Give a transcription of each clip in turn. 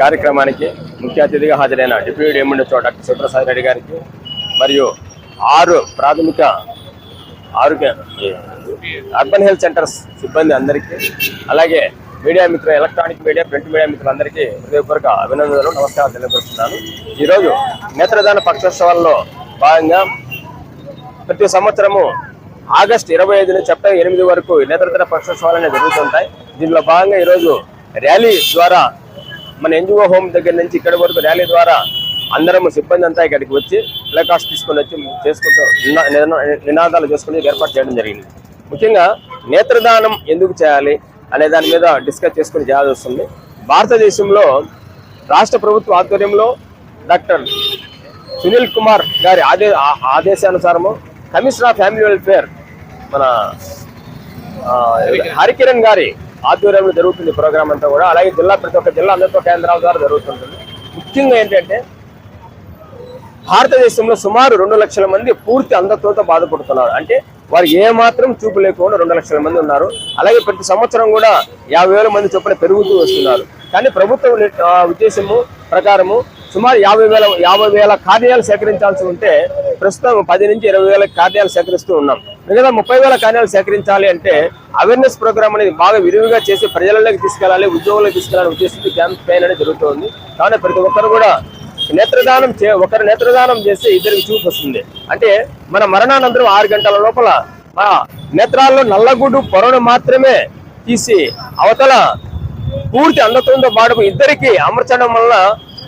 కార్యక్రమానికి ముఖ్య అతిథిగా హాజరైన deputy MLA doctor Suprasad Reddy గారికి మరియు ఆరు ప్రాథమిక ఆరోగ్య అర్బన్ హెల్త్ సెంటర్స్ సిబ్బంది అందరికీ అలాగే మీడియా మిత్రులు ఎలక్ట్రానిక్ మీడియా ప్రింట్ మీడియా మిత్రులందరికీ హృదయపూర్వక అభినందనలు నమస్కారం తెలియపరుస్తున్నాను. ఈరోజు నేత్రదాన పక్షోత్సవాల్లో భాగంగా ప్రతి సంవత్సరము ఆగస్టు ఇరవై ఐదు నుంచి సెప్టెంబర్ ఎనిమిది వరకు నేత్రదాన పక్షోత్సవాలు అనేవి జరుగుతుంటాయి. దీనిలో భాగంగా ఈరోజు ర్యాలీ ద్వారా మన ఎన్జిఓ హోమ్ దగ్గర నుంచి ఇక్కడి వరకు ర్యాలీ ద్వారా అందరం సిబ్బంది అంతా ఇక్కడికి వచ్చి ప్లేకాస్ట్ తీసుకొని వచ్చి చేసుకుంటూ నినా- నినా- నినాదాలు చేసుకుని ఏర్పాటు చేయడం జరిగింది. ముఖ్యంగా నేత్రదానం ఎందుకు చేయాలి అనే దాని మీద డిస్కస్ చేసుకుని చేయాల్సి వస్తుంది. భారతదేశంలో రాష్ట్ర ప్రభుత్వ ఆధ్వర్యంలో డాక్టర్ సునీల్ కుమార్ గారి ఆదే ఆదేశానుసారము కమిషనర్ ఆఫ్ ఫ్యామిలీ వెల్ఫేర్ మన హరికిరణ్ గారి ఆధ్వర్యంలో జరుగుతుంది ప్రోగ్రామ్ అంతా కూడా. అలాగే జిల్లా ప్రతి ఒక్క జిల్లా అందరితో కేంద్రాల ద్వారా జరుగుతుంటుంది. ముఖ్యంగా ఏంటంటే భారతదేశంలో సుమారు రెండు లక్షల మంది పూర్తి అంధత్వంతో బాధపడుతున్నారు. అంటే వారు ఏమాత్రం చూపు లేకుండా రెండు లక్షల మంది ఉన్నారు. అలాగే ప్రతి సంవత్సరం కూడా యాభై వేల మంది చొప్పున పెరుగుతూ వస్తున్నారు. కానీ ప్రభుత్వం ఉద్దేశము ప్రకారము సుమారు యాభై వేల యాభై వేల కార్యాలు సేకరించాల్సి ఉంటే ప్రస్తుతం పది నుంచి ఇరవై వేల కార్యాలు సేకరిస్తూ ఉన్నాం. మిగతా ముప్పై వేల కార్యాలు సేకరించాలి అంటే అవేర్నెస్ ప్రోగ్రామ్ అనేది బాగా విరివిగా చేసి ప్రజలలోకి తీసుకెళ్ళాలి ఉద్యోగులకు తీసుకెళ్ళాలని ఉద్దేశించి క్యాంపెయిన్ అనేది జరుగుతోంది. కానీ ప్రతి ఒక్కరు కూడా నేత్రదానం చే ఒకరు నేత్రదానం చేస్తే ఇద్దరికి చూపు వస్తుంది. అంటే మన మరణానంతరం ఆరు గంటల లోపల మన నేత్రాల్లో నల్లగుడ్డు పొరను మాత్రమే తీసి అవతల పూర్తి అందతంతో పాటు ఇద్దరికి అమర్చడం వలన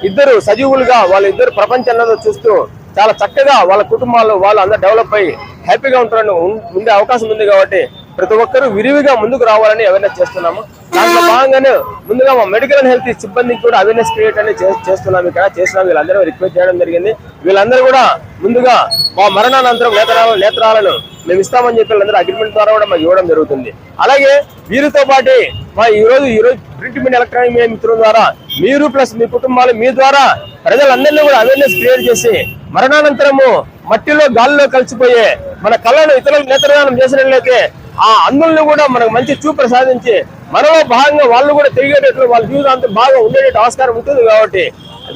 ఇద్దరు సజీవులుగా వాళ్ళిద్దరు ప్రపంచంలో చూస్తూ చాలా చక్కగా వాళ్ళ కుటుంబాలు వాళ్ళు అందరూ డెవలప్ అయ్యి హ్యాపీగా ఉంటారని ఉండే అవకాశం ఉంది కాబట్టి ప్రతి ఒక్కరూ విరివిగా ముందుకు రావాలని అవేర్నెస్ చేస్తున్నాము. దాంట్లో భాగంగానే ముందుగా మా మెడికల్ అండ్ హెల్త్ సిబ్బందికి కూడా అవేర్నెస్ క్రియేట్ అనేది చే- చేస్తున్నాం ఇక్కడ చేస్తున్నాం వీళ్ళందరూ రిక్వెస్ట్ చేయడం జరిగింది. వీళ్ళందరూ కూడా ముందుగా మా మరణానంతరం నేత్రాలను నేత్రాలను మేము ఇస్తామని చెప్పి వీళ్ళందరూ అగ్రిమెంట్ ద్వారా కూడా మాకు ఇవ్వడం జరుగుతుంది. అలాగే వీరితో పాటు మా ఈరోజు ఈరోజు ప్రింట్ మీడియా ఎలక్ట్రానిక్ మీడియా మిత్రుల ద్వారా మీరు ప్లస్ మీ కుటుంబాలు మీ ద్వారా ప్రజలందరినీ కూడా అవేర్నెస్ క్రియేట్ చేసి మరణానంతరము మట్టిలో గాలిలో కలిసిపోయే మన కళ్ళను ఇతరులకు నేత్రదానం చేసినట్లయితే ఆ అందులను కూడా మనకు మంచి చూపు సాధించి మనలో భాగంగా వాళ్ళు కూడా తిరిగేటట్లు వాళ్ళ జీవితాంతం బాగా ఉండేటట్టు ఆస్కారం ఉంటుంది కాబట్టి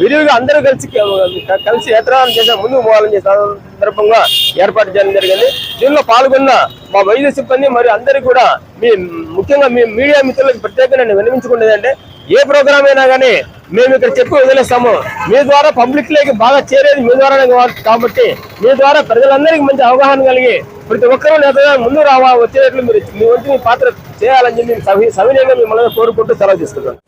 విరివిగా అందరూ కలిసి కలిసి నేత్రదానం చేసే ముందుకు పోవాలని సందర్భంగా ఏర్పాటు చేయడం జరిగింది. దీనిలో పాల్గొన్న మా వైద్య సిబ్బంది మరియు అందరికీ కూడా మీ ముఖ్యంగా మీ మీడియా మిత్రులకు ప్రత్యేకంగా నేను వినిపించుకునేది అంటే ఏ ప్రోగ్రామ్ అయినా కానీ మేము ఇక్కడ చెప్పి వదిలేస్తాము. మీ ద్వారా పబ్లిక్లోకి బాగా చేరేది మీ ద్వారానే కాబట్టి మీ ద్వారా ప్రజలందరికీ మంచి అవగాహన కలిగి ప్రతి ఒక్కరూ నేతగా ముందు రావా వచ్చేటట్లు మీరు మీ వంతు మీ పాత్ర చేయాలని చెప్పి సవి సవినయంగా మిమ్మల్ని కోరుకుంటూ సెలవు తీసుకుంటాను